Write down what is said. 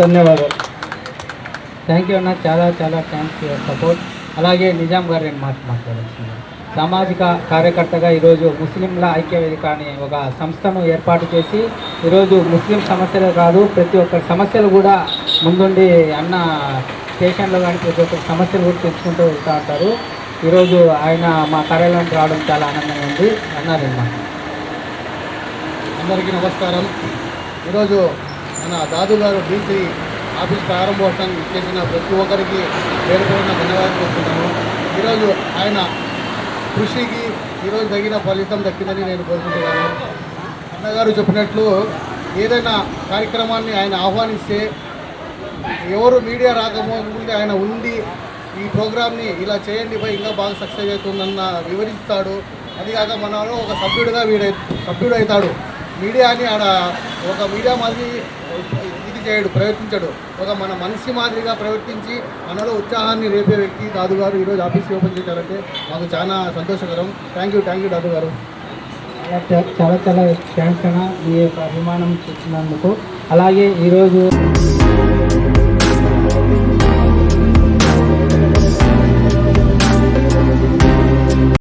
ధన్యవాదాలు. Thank you అన్న చాలా చాలా థ్యాంక్స్ యువర్ సపోర్ట్ అలాగే నిజాం గారు నేను మాట మాట్లాడాల్సింది. సామాజిక కార్యకర్తగా ఈరోజు ముస్లింల ఐక్య వేదిక అనే ఒక సంస్థను ఏర్పాటు చేసి ఈరోజు ముస్లిం సమస్యలు కాదు ప్రతి ఒక్క సమస్యలు కూడా ముందుండి అన్న స్టేషన్లో కానీ ప్రతి ఒక్క సమస్యలు కూడా తెలుసుకుంటూ వెళ్తూ ఉంటారు. ఈరోజు ఆయన మా కార్యాలయానికి రావడం చాలా ఆనందంగా ఉంది. అన్నారు అందరికీ నమస్కారం. ఈరోజు మన దాదు గారు బీసీ ఆఫీస్ ప్రారంభోత్సవం చేసిన ప్రతి ఒక్కరికి పేరు పేరున ధన్యవాదాలు చెప్తున్నాను ఈరోజు ఆయన కృషికి ఈరోజు తగిన ఫలితం దక్కిందని నేను కోరుకుంటున్నాను. అన్నగారు చెప్పినట్లు ఏదైనా కార్యక్రమాన్ని ఆయన ఆహ్వానిస్తే ఎవరు మీడియా రాకముందే ఆయన ఉండి ఈ ప్రోగ్రామ్ని ఇలా చేయండి పై ఇంకా బాగా సక్సెస్ అవుతుందన్న వివరిస్తాడు. అది కాక మనలో ఒక సభ్యుడిగా వీడై సభ్యుడు అవుతాడు మీడియాని ఆడ ఒక మీడియా మాదిరి ఇది చేయడు ప్రయత్నించడు. ఒక మన మనిషి మాదిరిగా ప్రవర్తించి మనలో ఉత్సాహాన్ని రేపే వ్యక్తి దాదు గారు ఈరోజు ఆఫీస్ ఓపెన్ చేశారంటే మాకు చాలా సంతోషకరం. Thank you thank you Dadu garu. చాలా చాలా చాలా థ్యాంక్స్ అన్న మీ యొక్క అభిమానం చూసినందుకు. అలాగే ఈరోజు